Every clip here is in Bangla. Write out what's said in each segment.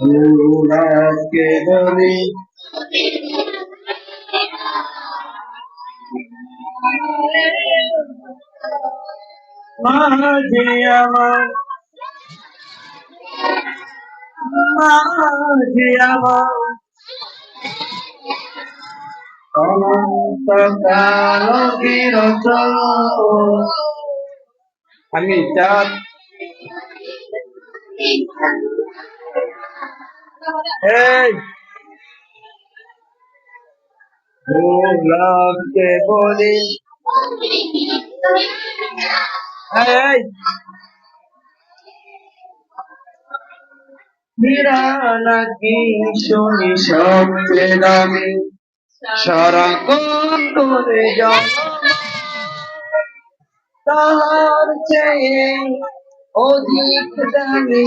গুণাকে বলি। মাঝে আমার মাঝে আমার। অনন্ত কাল আমি চাঁদ। গোলাপকে বলি নাকি শুনি সবচেয়ে দামি সারাক্ষণ করে জন তাহার চেয়ে অধিক দামি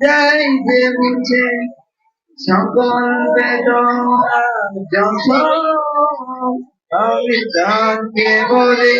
যাই যে মুছে সকল বেদনা আমি তাকে বলি